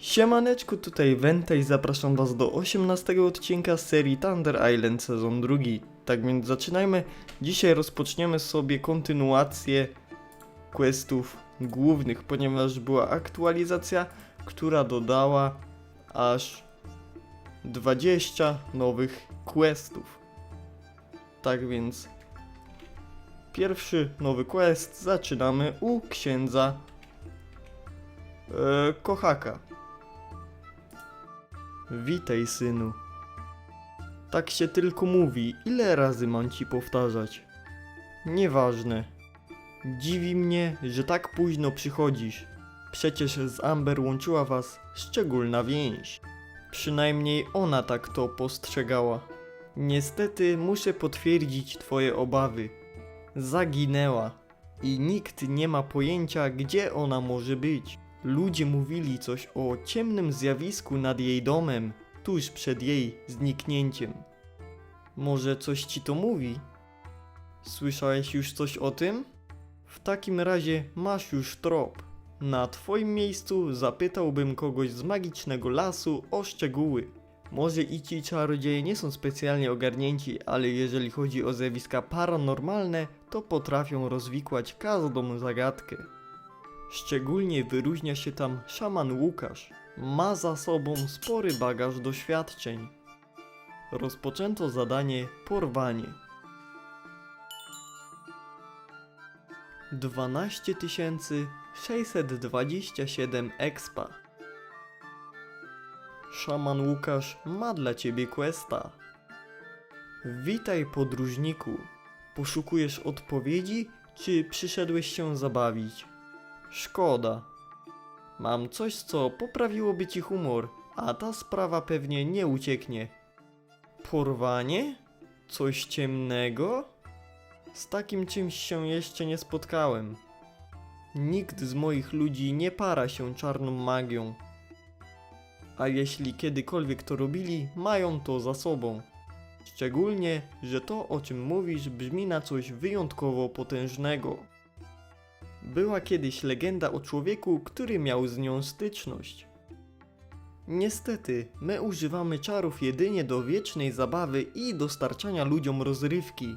Siemaneczku, tutaj Wenta i zapraszam was do 18 odcinka serii Thunder Island sezon drugi. Tak więc zaczynajmy. Dzisiaj rozpoczniemy sobie kontynuację questów głównych, ponieważ była aktualizacja, która dodała aż 20 nowych questów. Tak więc pierwszy nowy quest zaczynamy u księdza e, Kochaka. Witaj, synu. Tak się tylko mówi, ile razy mam ci powtarzać? Nieważne. Dziwi mnie, że tak późno przychodzisz. Przecież z Amber łączyła was szczególna więź. Przynajmniej ona tak to postrzegała. Niestety muszę potwierdzić twoje obawy. Zaginęła i nikt nie ma pojęcia, gdzie ona może być. Ludzie mówili coś o ciemnym zjawisku nad jej domem, tuż przed jej zniknięciem. Może coś ci to mówi? Słyszałeś już coś o tym? W takim razie masz już trop. Na twoim miejscu zapytałbym kogoś z magicznego lasu o szczegóły. Może i ci czarodzieje nie są specjalnie ogarnięci, ale jeżeli chodzi o zjawiska paranormalne, to potrafią rozwikłać każdą zagadkę. Szczególnie wyróżnia się tam szaman Łukasz. Ma za sobą spory bagaż doświadczeń. Rozpoczęto zadanie porwanie. 12 627 expa. Szaman Łukasz ma dla ciebie questa. Witaj podróżniku. Poszukujesz odpowiedzi, czy przyszedłeś się zabawić? Szkoda. Mam coś, co poprawiłoby ci humor, a ta sprawa pewnie nie ucieknie. Porwanie? Coś ciemnego? Z takim czymś się jeszcze nie spotkałem. Nikt z moich ludzi nie para się czarną magią. A jeśli kiedykolwiek to robili, mają to za sobą. Szczególnie, że to o czym mówisz brzmi na coś wyjątkowo potężnego. Była kiedyś legenda o człowieku, który miał z nią styczność. Niestety, my używamy czarów jedynie do wiecznej zabawy i dostarczania ludziom rozrywki.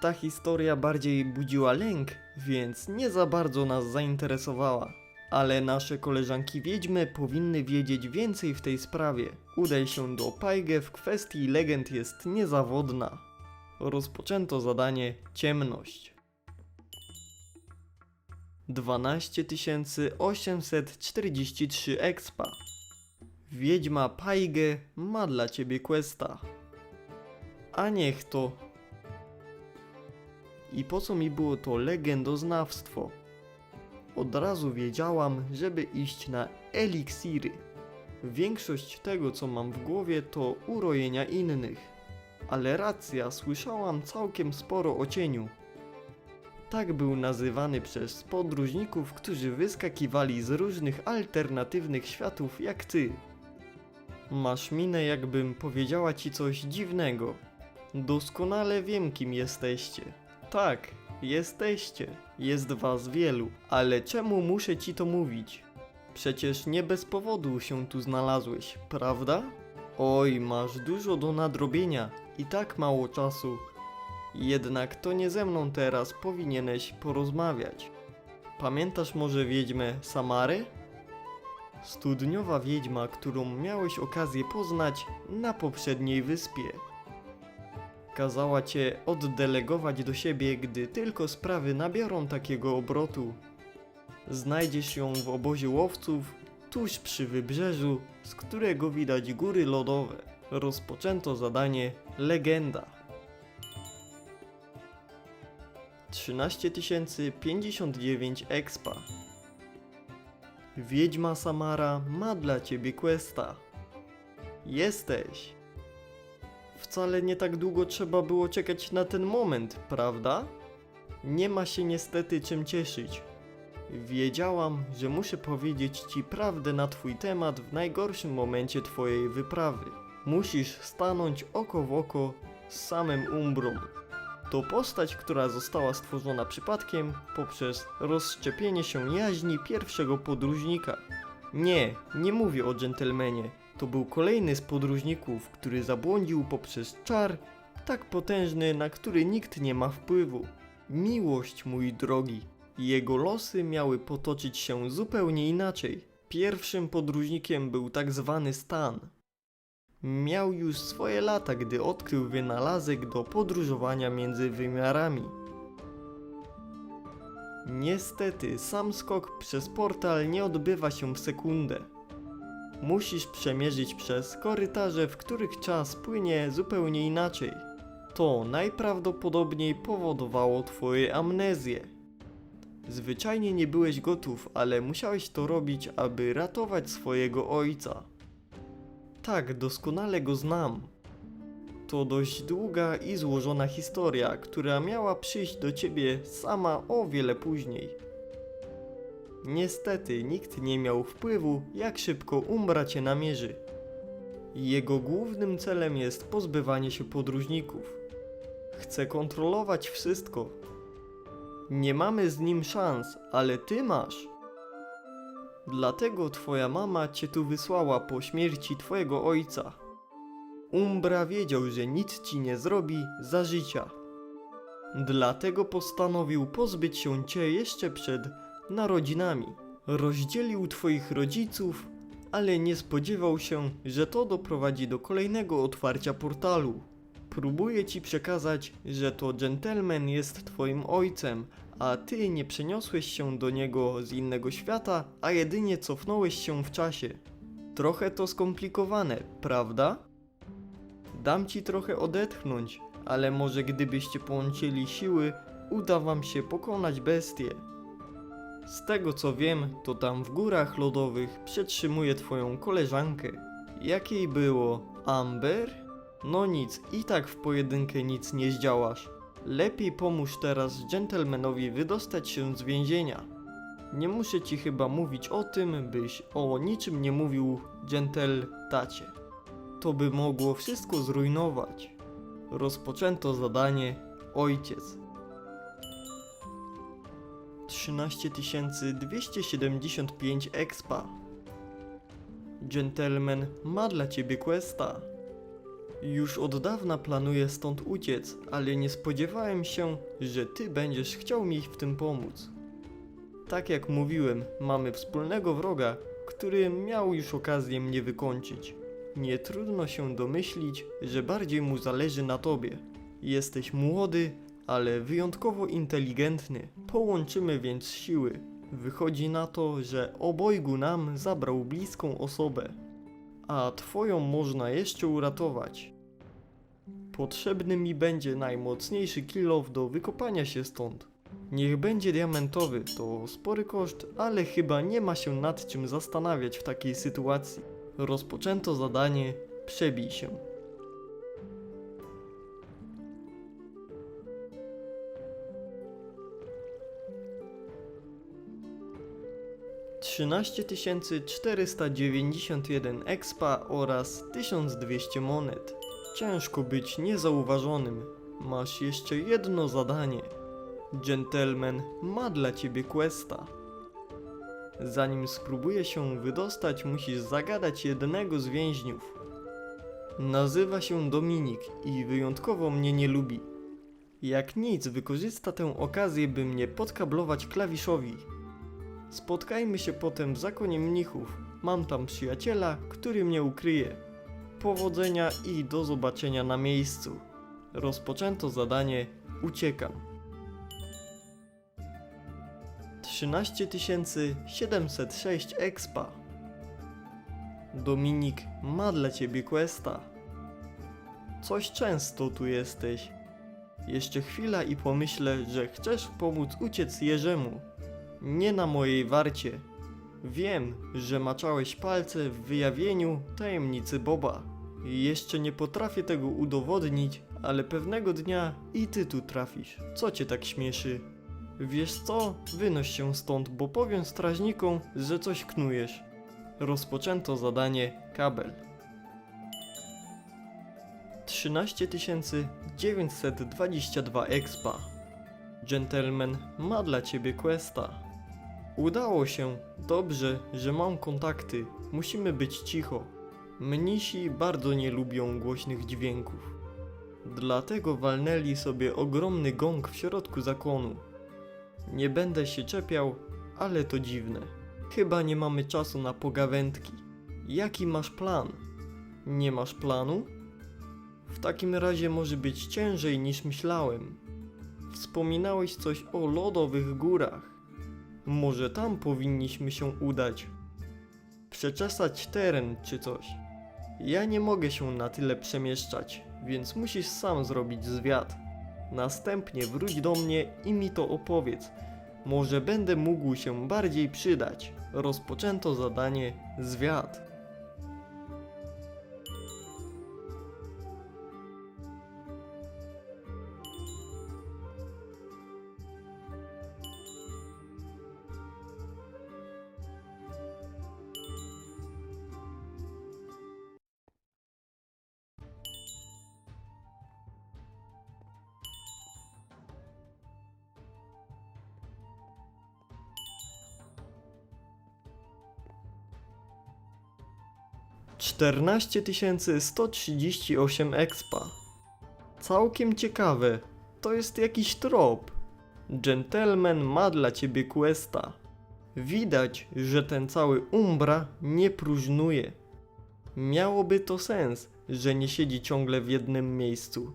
Ta historia bardziej budziła lęk, więc nie za bardzo nas zainteresowała. Ale nasze koleżanki wiedźmy powinny wiedzieć więcej w tej sprawie. Udaj się do Paige, w kwestii legend jest niezawodna. Rozpoczęto zadanie Ciemność. 12 843 expa. Wiedźma Paige ma dla ciebie questa. A niech to. I po co mi było to legendoznawstwo? Od razu wiedziałam, żeby iść na eliksiry. Większość tego, co mam w głowie, to urojenia innych. Ale racja, słyszałam całkiem sporo o cieniu. Tak był nazywany przez podróżników, którzy wyskakiwali z różnych alternatywnych światów jak ty. Masz minę, jakbym powiedziała ci coś dziwnego. Doskonale wiem, kim jesteście. Tak, jesteście. Jest was wielu. Ale czemu muszę ci to mówić? Przecież nie bez powodu się tu znalazłeś, prawda? Oj, masz dużo do nadrobienia i tak mało czasu. Jednak to nie ze mną teraz powinieneś porozmawiać. Pamiętasz może wiedźmę Samary? Studniowa wiedźma, którą miałeś okazję poznać na poprzedniej wyspie. Kazała cię oddelegować do siebie, gdy tylko sprawy nabiorą takiego obrotu. Znajdziesz ją w obozie łowców, tuż przy wybrzeżu, z którego widać góry lodowe. Rozpoczęto zadanie Legenda. 13 059 expa. Wiedźma Samara ma dla ciebie questa. Jesteś. Wcale nie tak długo trzeba było czekać na ten moment, prawda? Nie ma się niestety czym cieszyć. Wiedziałam, że muszę powiedzieć ci prawdę na twój temat w najgorszym momencie twojej wyprawy. Musisz stanąć oko w oko z samym Umbrą. To postać, która została stworzona przypadkiem poprzez rozszczepienie się jaźni pierwszego podróżnika. Nie, nie mówię o dżentelmenie. To był kolejny z podróżników, który zabłądził poprzez czar tak potężny, na który nikt nie ma wpływu. Miłość, mój drogi. Jego losy miały potoczyć się zupełnie inaczej. Pierwszym podróżnikiem był tak zwany Stan. Miał już swoje lata, gdy odkrył wynalazek do podróżowania między wymiarami. Niestety, sam skok przez portal nie odbywa się w sekundę. Musisz przemierzyć przez korytarze, w których czas płynie zupełnie inaczej. To najprawdopodobniej powodowało twoje amnezję. Zwyczajnie nie byłeś gotów, ale musiałeś to robić, aby ratować swojego ojca. Tak, doskonale go znam. To dość długa i złożona historia, która miała przyjść do ciebie sama o wiele później. Niestety nikt nie miał wpływu, jak szybko Umbra cię namierzy. Jego głównym celem jest pozbywanie się podróżników. Chce kontrolować wszystko. Nie mamy z nim szans, ale ty masz. Dlatego twoja mama cię tu wysłała po śmierci twojego ojca. Umbra wiedział, że nic ci nie zrobi za życia. Dlatego postanowił pozbyć się cię jeszcze przed narodzinami. Rozdzielił twoich rodziców, ale nie spodziewał się, że to doprowadzi do kolejnego otwarcia portalu. Próbuje ci przekazać, że to gentleman jest twoim ojcem, a ty nie przeniosłeś się do niego z innego świata, a jedynie cofnąłeś się w czasie. Trochę to skomplikowane, prawda? Dam ci trochę odetchnąć, ale może gdybyście połączyli siły, uda wam się pokonać bestię. Z tego co wiem, to tam w górach lodowych przetrzymuje twoją koleżankę. Jakiej było? Amber? No nic, i tak w pojedynkę nic nie zdziałasz. Lepiej pomóż teraz dżentelmenowi wydostać się z więzienia. Nie muszę ci chyba mówić o tym, byś o niczym nie mówił dżentel tacie. To by mogło wszystko zrujnować. Rozpoczęto zadanie Ojciec. 13275 expa. Gentleman ma dla ciebie questa. Już od dawna planuję stąd uciec, ale nie spodziewałem się, że ty będziesz chciał mi w tym pomóc. Tak jak mówiłem, mamy wspólnego wroga, który miał już okazję mnie wykończyć. Nie trudno się domyślić, że bardziej mu zależy na tobie. Jesteś młody, ale wyjątkowo inteligentny. Połączymy więc siły. Wychodzi na to, że obojgu nam zabrał bliską osobę, a twoją można jeszcze uratować. Potrzebny mi będzie najmocniejszy kilof do wykopania się stąd. Niech będzie diamentowy, to spory koszt, ale chyba nie ma się nad czym zastanawiać w takiej sytuacji. Rozpoczęto zadanie, przebij się. Trzynaście tysięcy czterysta dziewięćdziesiąt jeden expa oraz 1200 monet. Ciężko być niezauważonym. Masz jeszcze jedno zadanie. Gentleman ma dla ciebie questa. Zanim spróbuje się wydostać, musisz zagadać jednego z więźniów. Nazywa się Dominik i wyjątkowo mnie nie lubi. Jak nic, wykorzysta tę okazję, by mnie podkablować klawiszowi. Spotkajmy się potem w zakonie mnichów. Mam tam przyjaciela, który mnie ukryje. Powodzenia i do zobaczenia na miejscu. Rozpoczęto zadanie, uciekam. 13706 expa. Dominik ma dla ciebie questa. Coś często tu jesteś. Jeszcze chwila i pomyślę, że chcesz pomóc uciec Jerzemu. Nie na mojej warcie. Wiem, że maczałeś palce w wyjawieniu tajemnicy Boba. Jeszcze nie potrafię tego udowodnić, ale pewnego dnia i ty tu trafisz. Co cię tak śmieszy? Wiesz co? Wynoś się stąd, bo powiem strażnikom, że coś knujesz. Rozpoczęto zadanie kabel. 13922 expa. Gentleman ma dla ciebie questa. Udało się. Dobrze, że mam kontakty. Musimy być cicho. Mnisi bardzo nie lubią głośnych dźwięków. Dlatego walnęli sobie ogromny gong w środku zakonu. Nie będę się czepiał, ale to dziwne. Chyba nie mamy czasu na pogawędki. Jaki masz plan? Nie masz planu? W takim razie może być ciężej niż myślałem. Wspominałeś coś o lodowych górach. Może tam powinniśmy się udać. Przeczesać teren czy coś. Ja nie mogę się na tyle przemieszczać, więc musisz sam zrobić zwiat. Następnie wróć do mnie i mi to opowiedz. Może będę mógł się bardziej przydać. Rozpoczęto zadanie zwiat. Czternaście tysięcy sto trzydzieści osiem expa. Całkiem ciekawe. To jest jakiś trop. Gentleman ma dla ciebie questa. Widać, że ten cały Umbra nie próżnuje. Miałoby to sens, że nie siedzi ciągle w jednym miejscu.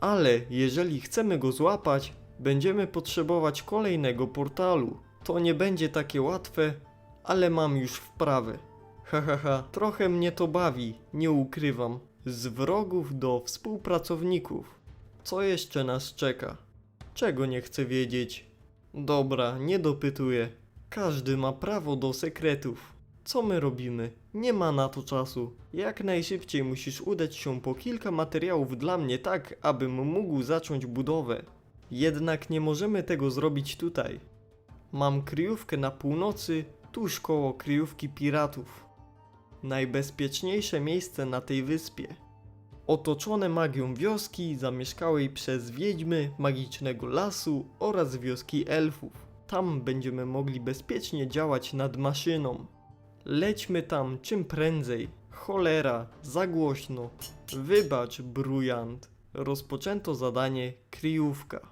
Ale jeżeli chcemy go złapać, będziemy potrzebować kolejnego portalu. To nie będzie takie łatwe, ale mam już wprawę. Ha ha ha, trochę mnie to bawi, nie ukrywam. Z wrogów do współpracowników. Co jeszcze nas czeka? Czego nie chcę wiedzieć? Dobra, nie dopytuję. Każdy ma prawo do sekretów. Co my robimy? Nie ma na to czasu. Jak najszybciej musisz udać się po kilka materiałów dla mnie tak, abym mógł zacząć budowę. Jednak nie możemy tego zrobić tutaj. Mam kryjówkę na północy, tuż koło kryjówki piratów. Najbezpieczniejsze miejsce na tej wyspie. Otoczone magią wioski zamieszkałej przez wiedźmy magicznego lasu oraz wioski elfów. Tam będziemy mogli bezpiecznie działać nad maszyną. Lećmy tam czym prędzej. Cholera, za głośno. Wybacz, brujant. Rozpoczęto zadanie kryjówka.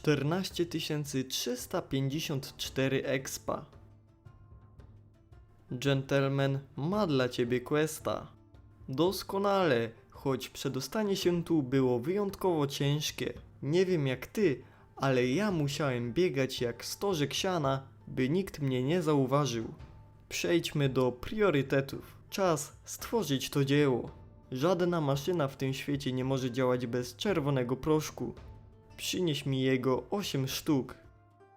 Czternaście tysięcy trzysta pięćdziesiąt cztery expa. Gentleman ma dla ciebie questa. Doskonale, choć przedostanie się tu było wyjątkowo ciężkie. Nie wiem jak ty, ale ja musiałem biegać jak stożek siana, by nikt mnie nie zauważył. Przejdźmy do priorytetów. Czas stworzyć to dzieło. Żadna maszyna w tym świecie nie może działać bez czerwonego proszku. Przynieś mi jego 8 sztuk.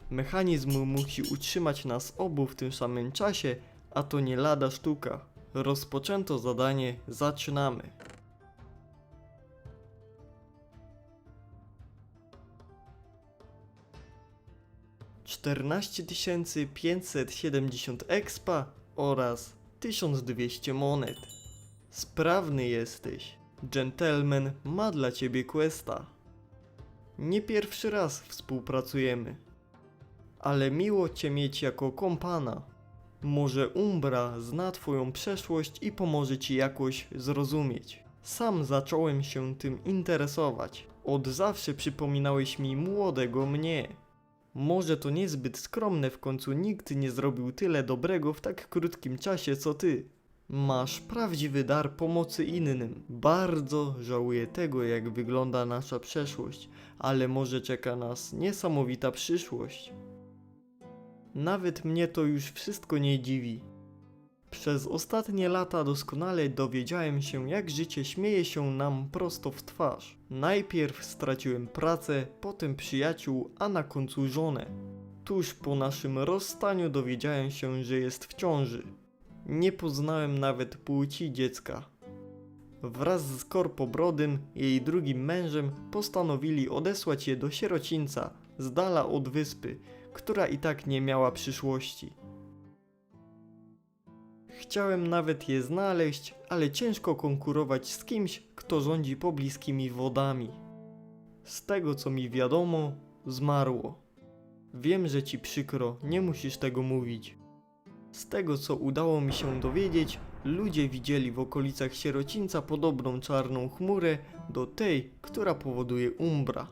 Mechanizm musi utrzymać nas obu w tym samym czasie, a to nie lada sztuka. Rozpoczęto zadanie, zaczynamy. Czternaście tysięcy pięćset siedemdziesiąt expa oraz 1200 monet. Sprawny jesteś. Gentleman ma dla ciebie questa. Nie pierwszy raz współpracujemy. Ale miło cię mieć jako kompana. Może Umbra zna twoją przeszłość i pomoże ci jakoś zrozumieć. Sam zacząłem się tym interesować. Od zawsze przypominałeś mi młodego mnie. Może to niezbyt skromne, w końcu nikt nie zrobił tyle dobrego w tak krótkim czasie co ty. Masz prawdziwy dar pomocy innym. Bardzo żałuję tego, jak wygląda nasza przeszłość, ale może czeka nas niesamowita przyszłość. Nawet mnie to już wszystko nie dziwi. Przez ostatnie lata doskonale dowiedziałem się, jak życie śmieje się nam prosto w twarz. Najpierw straciłem pracę, potem przyjaciół, a na końcu żonę. Tuż po naszym rozstaniu dowiedziałem się, że jest w ciąży. Nie poznałem nawet płci dziecka. Wraz z Korpobrodym, jej drugim mężem, postanowili odesłać je do sierocińca, z dala od wyspy, która i tak nie miała przyszłości. Chciałem nawet je znaleźć, ale ciężko konkurować z kimś, kto rządzi pobliskimi wodami. Z tego co mi wiadomo, zmarło. Wiem, że ci przykro, nie musisz tego mówić. Z tego co udało mi się dowiedzieć, ludzie widzieli w okolicach sierocińca podobną czarną chmurę do tej, która powoduje umbra.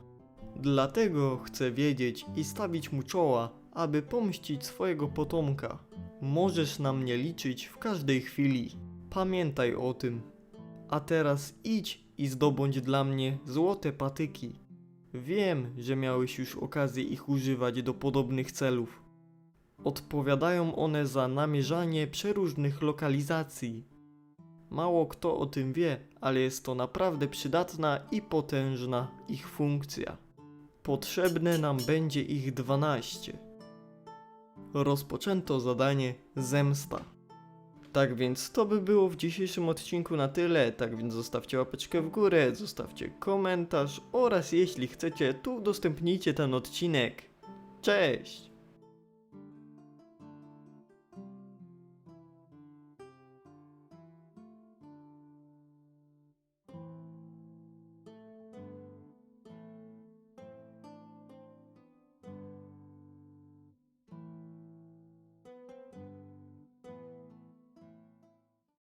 Dlatego chcę wiedzieć i stawić mu czoła, aby pomścić swojego potomka. Możesz na mnie liczyć w każdej chwili. Pamiętaj o tym. A teraz idź i zdobądź dla mnie złote patyki. Wiem, że miałeś już okazję ich używać do podobnych celów. Odpowiadają one za namierzanie przeróżnych lokalizacji. Mało kto o tym wie, ale jest to naprawdę przydatna i potężna ich funkcja. Potrzebne nam będzie ich 12. Rozpoczęto zadanie Zemsta. Tak więc to by było w dzisiejszym odcinku na tyle. Tak więc zostawcie łapeczkę w górę, zostawcie komentarz oraz jeśli chcecie, to udostępnijcie ten odcinek. Cześć!